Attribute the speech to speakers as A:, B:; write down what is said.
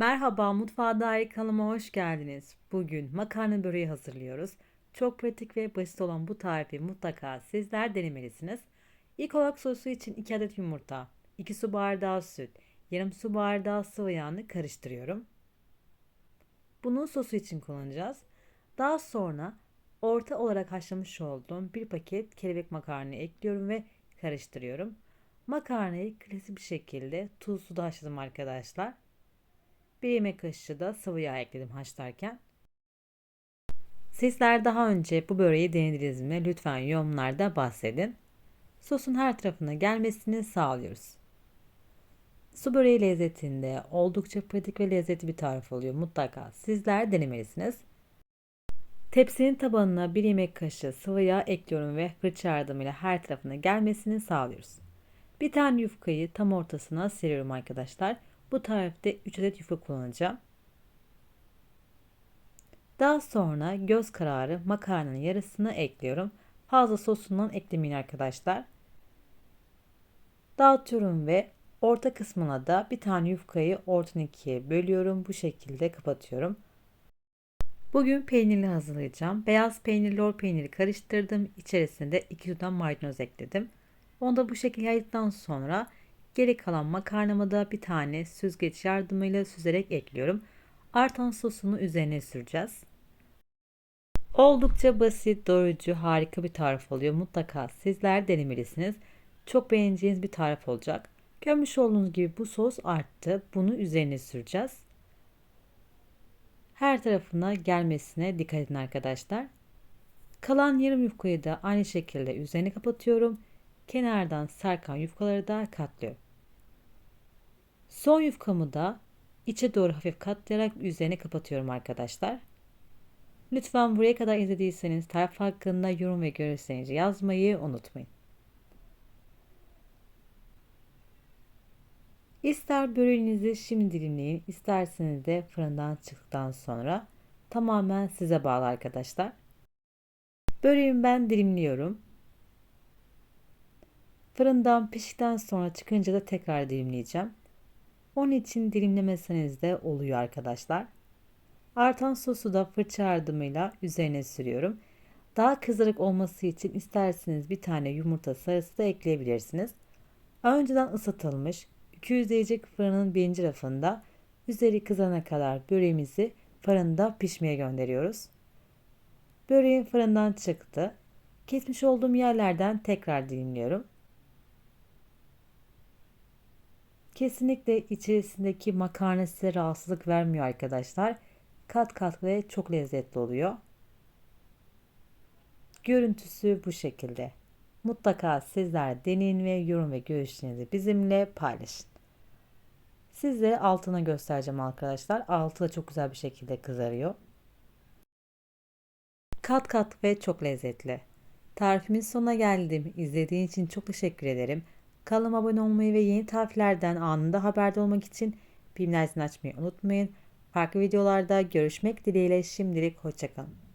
A: Merhaba, Mutfağa Dair kanalıma hoş geldiniz. Bugün makarna böreği hazırlıyoruz. Çok pratik ve basit olan bu tarifi mutlaka sizler denemelisiniz. İlk olarak sosu için 2 adet yumurta, 2 su bardağı süt, yarım su bardağı sıvı yağını karıştırıyorum. Bunu sosu için kullanacağız. Daha sonra orta olarak haşlamış olduğum bir paket kelebek makarna ekliyorum ve karıştırıyorum. Makarnayı klasik bir şekilde tuz suda haşladım arkadaşlar. Bir yemek kaşığı da sıvı yağ ekledim haşlarken. Sizler daha önce bu böreği denediniz mi? Lütfen yorumlarda bahsedin. Sosun her tarafına gelmesini sağlıyoruz. Su böreği lezzetinde oldukça pratik ve lezzetli bir tarif oluyor. Mutlaka sizler denemelisiniz. Tepsinin tabanına bir yemek kaşığı sıvı yağ ekliyorum ve fırça yardımıyla her tarafına gelmesini sağlıyoruz. Bir tane yufkayı tam ortasına seriyorum arkadaşlar. Bu tarifte 3 adet yufka kullanacağım. Daha sonra göz kararı makarnanın yarısını ekliyorum. Fazla sosundan eklemeyin arkadaşlar. Dağıtıyorum ve orta kısmına da bir tane yufkayı ortadan ikiye bölüyorum. Bu şekilde kapatıyorum. Bugün peynirli hazırlayacağım. Beyaz peynir, lor peyniri karıştırdım. İçerisinde 2 tutam maydanoz ekledim. Onu da bu şekilde yaydıktan sonra Geri kalan makarnamı da bir tane süzgeç yardımıyla süzerek ekliyorum. Artan sosunu üzerine süreceğiz. Oldukça basit, doyurucu, harika bir tarif oluyor. Mutlaka sizler denemelisiniz. Çok beğeneceğiniz bir tarif olacak. Görmüş olduğunuz gibi bu sos arttı. Bunu üzerine süreceğiz. Her tarafına gelmesine dikkat edin arkadaşlar. Kalan yarım yufkayı da aynı şekilde üzerine kapatıyorum. Kenardan sarkan yufkaları da katlıyorum. Son yufkamı da içe doğru hafif katlayarak üzerine kapatıyorum arkadaşlar. Lütfen buraya kadar izlediyseniz tarif hakkında yorum ve görüşlerinizi yazmayı unutmayın. İster böreğinizi şimdi dilimleyin, isterseniz de fırından çıktıktan sonra tamamen size bağlı arkadaşlar. Böreğimi ben dilimliyorum. Fırından piştikten sonra çıkınca da tekrar dilimleyeceğim. Onun için dilimlemeseniz de oluyor arkadaşlar. Artan sosu da fırça yardımıyla üzerine sürüyorum. Daha kızarık olması için isterseniz bir tane yumurta sarısı da ekleyebilirsiniz. Önceden ısıtılmış 200 derece fırının birinci rafında üzeri kızana kadar böreğimizi fırında pişmeye gönderiyoruz. Böreğim fırından çıktı. Kesmiş olduğum yerlerden tekrar dilimliyorum. Kesinlikle içerisindeki makarna size rahatsızlık vermiyor arkadaşlar. Kat kat ve çok lezzetli oluyor. Görüntüsü bu şekilde. Mutlaka sizler deneyin ve yorum ve görüşlerinizi bizimle paylaşın. Sizlere altına göstereceğim arkadaşlar. Altı da çok güzel bir şekilde kızarıyor. Kat kat ve çok lezzetli. Tarifimin sonuna geldim. İzlediğin için çok teşekkür ederim. Kanalıma abone olmayı ve yeni tariflerden anında haberdar olmak için bildirimleri açmayı unutmayın. Farklı videolarda görüşmek dileğiyle şimdilik hoşçakalın.